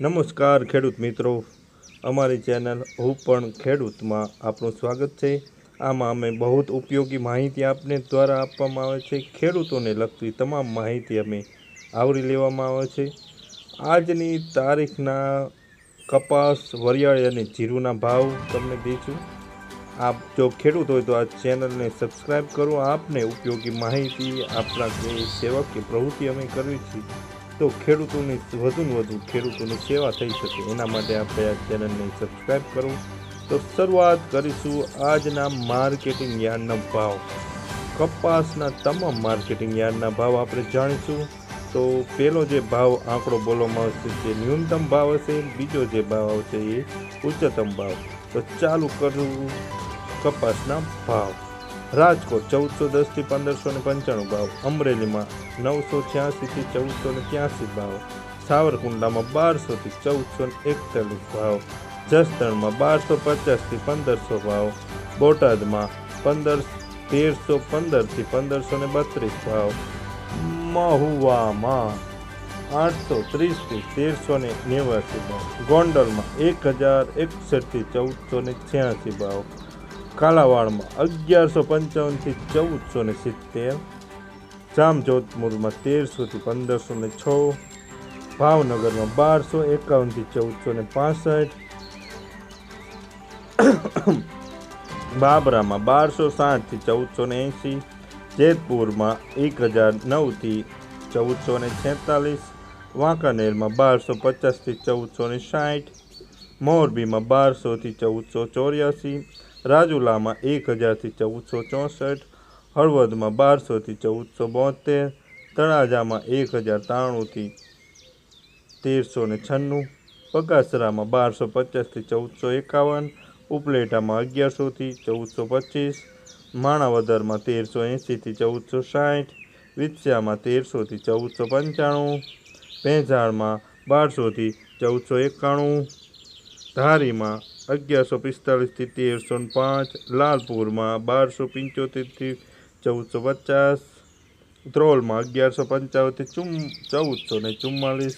નમસ્કાર ખેડૂત મિત્રો. અમારી ચેનલ હું પણ ખેડૂતમાં આપનું સ્વાગત છે. આમાં અમે બહુ ઉપયોગી માહિતી આપને દ્વારા આપવામાં આવે છે. ખેડૂતોને લગતી તમામ માહિતી અમે આવરી લેવામાં આવે છે. આજની તારીખના કપાસ, વરિયાળી અને જીરુના ભાવ તમને દઈશું આપ જો ખેડૂત હોય તો આ ચેનલને સબસ્ક્રાઈબ કરો. આપને ઉપયોગી માહિતી, આપણા જે સેવક કે પ્રવૃત્તિ અમે કરવી છીએ તો ખેડૂતોની વધુને વધુ ખેડૂતોની સેવા થઈ શકે. એના માટે આપણે આ ચેનલને સબસ્ક્રાઈબ કરો. તો શરૂઆત કરીશું આજના માર્કેટિંગ યાર્ડના ભાવ. કપાસના તમામ માર્કેટિંગ યાર્ડના ભાવ આપણે જાણીશું. તો પહેલો જે ભાવ આંકડો બોલવામાં આવશે તે ન્યૂનતમ ભાવ હશે. બીજો જે ભાવ આવશે એ ઉચ્ચતમ ભાવ. તો ચાલુ કરવું કપાસના ભાવ. રાજકોટ ચૌદસો દસથી પંદરસો ને પંચાણું ભાવ. અમરેલીમાં નવસો છ્યાસીથી ચૌદસો ને ત્યાંસી ભાવ. સાવરકુંડલામાં બારસોથી ચૌદસો ને એકતાલીસ ભાવ. જસદણમાં બારસો પચાસથી પંદરસો ભાવ. બોટાદમાં પંદર, તેરસો પંદરથી પંદરસો ને બત્રીસ ભાવ. મહુવામાં આઠસો ત્રીસથી તેરસો ને નેવાસી ભાવ. ગોંડલમાં એક હજાર એકસઠથી ચૌદસો ને છ્યાસી ભાવ. કાલાવાડમાં અગિયારસો પંચાવનથી ચૌદસો ને સિત્તેર જામજોધપુરમાં તેરસોથી પંદરસો ને છ, ભાવનગરમાં બારસો એકાવનથી ચૌદસો ને પાસઠ, બાબરામાં બારસો સાઠથી ચૌદસો ને એંસી, જેતપુરમાં એક હજાર નવથી ચૌદસો ને છેતાલીસ, વાંકાનેરમાં બારસો પચાસથી ચૌદસો ને સાઠ, મોરબીમાં બારસોથી ચૌદસો ચોર્યાસી રાજુલામાં એક હજારથી ચૌદસો ચોસઠ, હળવદમાં બારસોથી ચૌદસો બોતેર, તળાજામાં એક હજાર ત્રાણુંથી તેરસો ને છન્નું, બગાસરામાં બારસો પચાસથી ચૌદસો એકાવન, ઉપલેટામાં અગિયારસોથી ચૌદસો પચીસ, માણાવદરમાં તેરસો એંશીથી ચૌદસો સાઠ વિત્સ્યામાં તેરસોથી ચૌદસો પંચાણું ભેંસાળમાં બારસોથી ચૌદસો એકાણું, ધારીમાં અગિયારસો પિસ્તાળીસથી તેરસો પાંચ, લાલપુરમાં બારસો પંચોતેરથી ચૌદસો પચાસ, ધ્રોલમાં અગિયારસો પંચાવનથી ચુમ, ચૌદસો ને ચુમ્માલીસ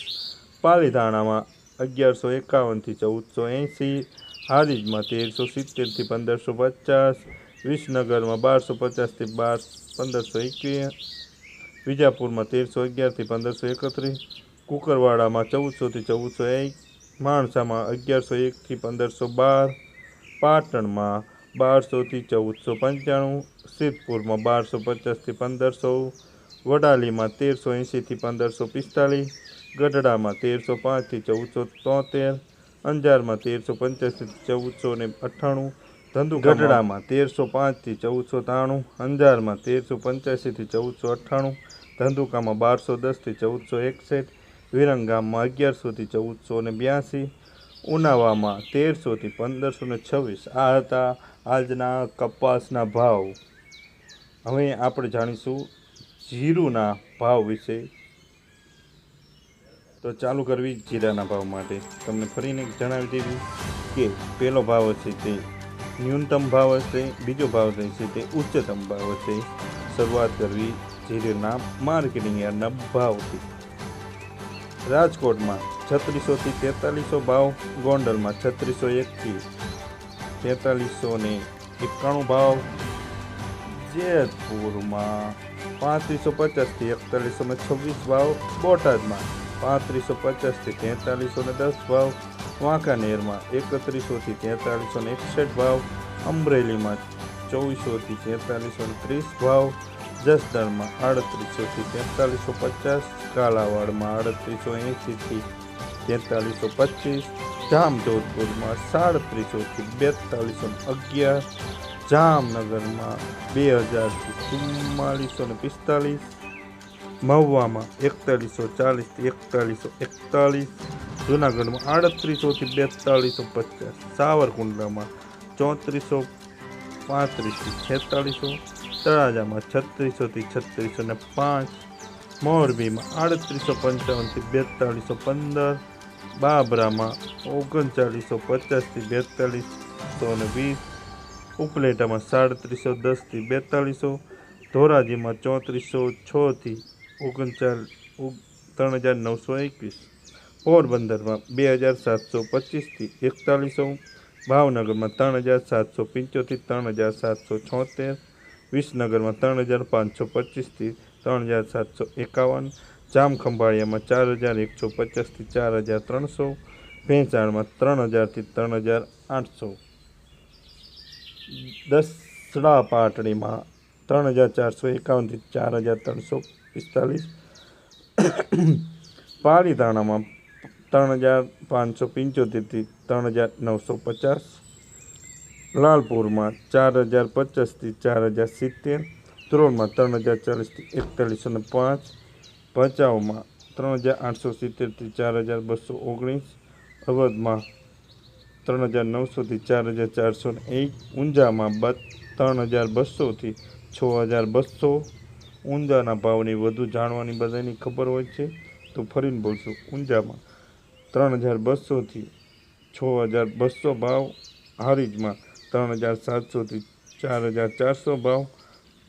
પાલીધાણામાં અગિયારસો એકાવનથી ચૌદસો એંસી હારીજમાં તેરસો સિત્તેરથી પંદરસો પચાસ, વિસનગરમાં બારસો પચાસથી બાર પંદરસો એકવીસ વિજાપુરમાં તેરસો અગિયારથી પંદરસો એકત્રીસ, કુકરવાડામાં ચૌદસોથી ચૌદસો એક માણસામાં અગિયારસો એકથી પંદરસો બાર, પાટણમાં બારસોથી ચૌદસો પંચાણું, સિદ્ધપુરમાં બારસો પચાસથી પંદરસો, વડાલીમાં તેરસો એંશીથી પંદરસો પિસ્તાલીસ ગઢડામાં તેરસો પાંચથી ચૌદસો તોતેર, અંજારમાં તેરસો પંચ્યાસીથી ચૌદસો ને અઠ્ઠાણું ધંધુ ગઢડામાં તેરસો પાંચથી ચૌદસો ત્રાણું, અંજારમાં તેરસો પંચ્યાસીથી ચૌદસો અઠ્ઠાણું ધંધુકામાં બારસો દસથી ચૌદસો એકસઠ વિરંગામમાં અગિયારસોથી ચૌદસો ને બ્યાસી ઉનાવામાં તેરસોથી પંદરસો ને છવ્વીસ. આ હતા આજના કપાસના ભાવ. હવે આપણે જાણીશું જીરુના ભાવ વિશે. તો ચાલુ કરવી જીરાના ભાવ માટે. તમને ફરીને જણાવી દીધું કે પહેલો ભાવ હશે તે ન્યૂનતમ ભાવ હશે, બીજો ભાવ રહેશે તે ઉચ્ચતમ ભાવ હશે. શરૂઆત કરવી જીરુના માર્કેટિંગ યાર્ડના ભાવથી. રાજકોટમાં છત્રીસોથી તેતાલીસો ભાવ, ગોંડલમાં છત્રીસો એકથી તેતાલીસો ને એકાણું ભાવ, જેતપુરમાં પાંત્રીસો પચાસથી એકતાલીસો ને છવ્વીસ ભાવ, બોટાદમાં પાંત્રીસો પચાસથી તેતાલીસો ને દસ ભાવ, વાંકાનેરમાં એકત્રીસોથી તેતાલીસો ને એકસઠ ભાવ, અમરેલીમાં ચોવીસોથી તેતાલીસો ને ત્રીસ ભાવ જસદણમાં આડત્રીસોથી તેતાલીસો પચાસ, કાલાવાડમાં આડત્રીસો એંશીથી તેતાલીસો પચીસ, જામજોધપુરમાં સાડત્રીસોથી બેતાલીસો અગિયાર, જામનગરમાં બે હજારથી ચુમ્માલીસો ને પિસ્તાલીસ, મહુવામાં એકતાલીસો ચાલીસથી એકતાલીસો એકતાલીસ, જુનાગઢમાં આડત્રીસોથી બેતાલીસો પચાસ, સાવરકુંડલામાં ચોત્રીસો પાંત્રીસથી છેતાલીસો તળાજામાં છત્રીસોથી છત્રીસો ને પાંચ, મોરબીમાં આડત્રીસો પંચાવનથી બેતાળીસો પંદર, બાબરામાં ઓગણચાલીસો પચાસથી બેતાળીસો ને વીસ, ઉપલેટામાં સાડત્રીસો દસથી બેતાલીસો ધોરાજીમાં ચોત્રીસો છથી ઓગણચાલીસ ત્રણ હજાર નવસો એકવીસ, પોરબંદરમાં બે હજાર સાતસો પચીસથી એકતાલીસો ભાવનગરમાં ત્રણ હજાર સાતસો પંચોતેર, ત્રણ હજાર સાતસો છોતેર વિસનગરમાં ત્રણ હજાર પાંચસો પચીસથી ત્રણ હજાર સાતસો એકાવન, જામખંભાળિયામાં ચાર હજાર એકસો પચાસથી ચાર હજાર ત્રણસો, ભેંસાણમાં ત્રણ હજારથી ત્રણ હજાર આઠસો. દસડા પાટડીમાં ત્રણ હજાર ચારસો એકાવનથી ચાર હજાર ત્રણસો પિસ્તાલીસ. પાલીતાણામાં ત્રણ હજાર પાંચસો પંચોતેરથી ત્રણ હજાર નવસો પચાસ. લાલપુરમાં ચાર હજાર પચાસથી ચાર હજાર સિત્તેર ધ્રોલમાં ત્રણ હજાર ચાલીસથી એકતાલીસો ને પાંચ ભચાઉમાં ત્રણ હજાર આઠસો સિત્તેરથી ચાર હજાર બસો ઓગણીસ, અવધમાં ત્રણ હજાર નવસોથી ચાર હજાર ચારસો ને એક, ઊંઝામાં બ ત્રણ હજાર બસોથી છ હજાર બસો. ઊંઝાના ભાવની વધુ જાણવાની બધાની ખબર હોય છે, તો ફરીને બોલશું. ઊંઝામાં ત્રણ હજાર બસોથી છ હજાર બસો ભાવ, હારીજમાં ત્રણ હજાર સાતસોથી ચાર હજાર ચારસો ભાવ.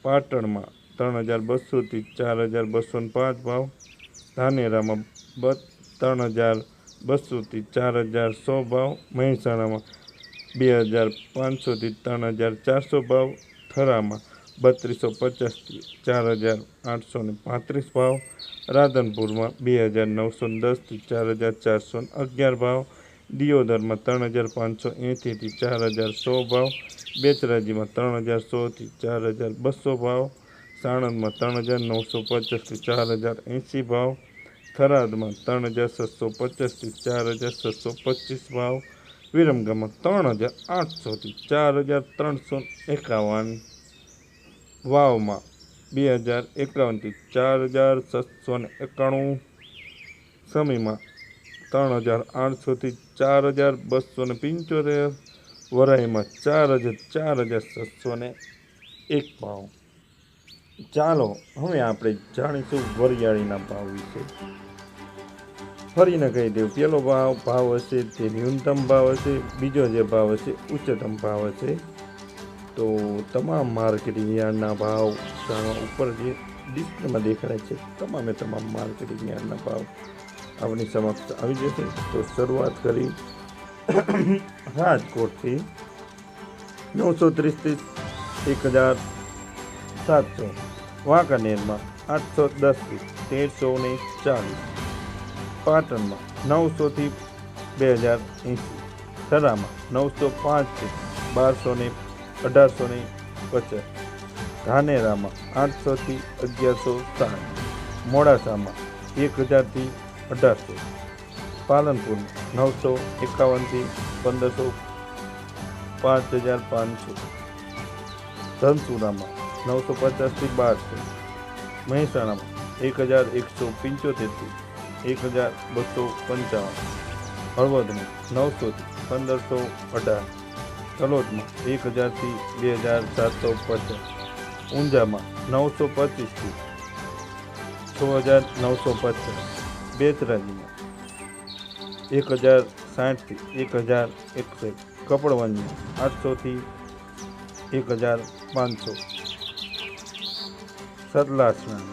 પાટણમાં ત્રણ હજાર બસોથી ચાર હજાર બસો પાંચ ભાવ. ધાનેરામાં બ ત્રણ હજાર બસોથી ચાર હજાર સો ભાવ. મહેસાણામાં બે હજાર પાંચસોથી ત્રણ હજાર ચારસો ભાવ. થરામાં બત્રીસો પચાસથી ચાર હજાર આઠસો ને પાંત્રીસ ભાવ. રાધનપુરમાં બે હજાર નવસો દસથી ચાર હજાર ચારસો અગિયાર ભાવ. દિયોદરમાં ત્રણ હજાર પાંચસો એંશીથી ચાર હજાર સો ભાવ બેચરાજીમાં ત્રણ હજાર સોથી ચાર હજાર બસો ભાવ સાણંદમાં ત્રણ હજાર નવસો પચાસથી ચાર હજાર એંશી ભાવ થરાદમાં ત્રણ હજાર છસો પચાસથી ચાર હજાર છસો પચીસ ભાવ વિરમગામમાં ત્રણ હજાર આઠસોથી ચાર હજાર ત્રણસો એકાવન વાવમાં બે હજાર એકાવનથી ચાર હજાર છસો ને એકાણું સમીમાં ત્રણ હજાર આઠસોથી ચાર હજાર બસો ને પંચોતેર, વરાઈમાં ચાર હજાર ચાર હજાર છસો ને એક ભાવ ચાલો, હવે આપણે જાણીશું વરિયાળીના ભાવ વિશે. ફરીને કહી દઉં પહેલો ભાવ ભાવ હશે તે ન્યૂનતમ ભાવ હશે, બીજો જે ભાવ હશે, ઉચ્ચતમ ભાવ હશે. તો તમામ માર્કેટિંગ યાર્ડના ભાવ ઉપર જે ડિસ્પ્લેમાં દેખાય છે, તમામે તમામ માર્કેટિંગ યાર્ડના ભાવ. આપણી સમક્ષ આવી જશે. તો શરૂઆત કરી રાજકોટથી નવસો ત્રીસથી એક હજાર સાતસો. વાંકાનેરમાં આઠસો દસથી તેરસો ને ચાલીસ. પાટણમાં નવસોથી બે હજાર એંસી. થરામાં નવસો પાંચથી બારસો ને અઢારસો ને પચાસ. ધાનેરામાં આઠસોથી અગિયારસો સાઠ. મોડાસામાં એક હજારથી અઢારસો. પાલનપુર નવસો એકાવનથી પંદરસો પાંચ હજાર પાંચસો. ધનસુરામાં નવસો પચાસથી બારસો. મહેસાણામાં એક હજાર એકસો પંચોતેરથી એક હજાર બસો પંચાવન. હળવદમાં નવસોથી પંદરસો અઢાર. તલોદમાં એક હજારથી બે હજાર સાતસો પચાસ. ઊંઝામાં નવસો પચીસથી છ હજાર નવસો પચાસ. બેચરાજીમાં એક હજાર સાઠથી એક હજાર એકસો કપડવંજમાં આઠસોથી એક હજાર પાંચસો. સતલાસમાં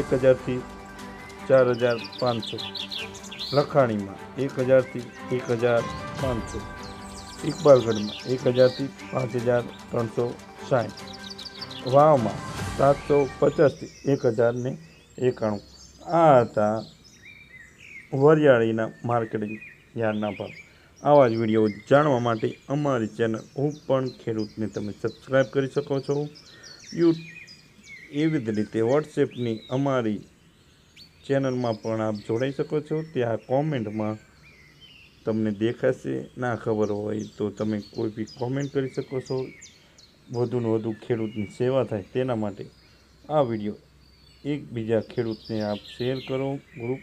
એક હજારથી ચાર હજાર પાંચસો. લખાણીમાં એક હજારથી એક હજાર પાંચસો. ઇકબાલગઢમાં એક હજારથી પાંચ હજાર ત્રણસો સાઠ. વાવમાં સાતસો પચાસથી એક હજારને એકાણું. આ હતા વરિયાળીના માર્કેટિંગ યાર્ડના ભાવ આવા જ વીડિયો જાણવા માટે અમારી ચેનલ હું પણ ખેડૂતને તમે સબસ્ક્રાઈબ કરી શકો છો. યુ એવી જ રીતે વોટ્સએપની અમારી ચેનલમાં પણ આપ જોડાઈ શકો છો. ત્યાં કોમેન્ટમાં તમને દેખાશે. ના ખબર હોય તો તમે કોઈ બી કોમેન્ટ કરી શકો છો. વધુને વધુ ખેડૂતની સેવા થાય તેના માટે આ વીડિયો એકબીજા ખેડૂતને આપ શેર કરો. ગ્રુપ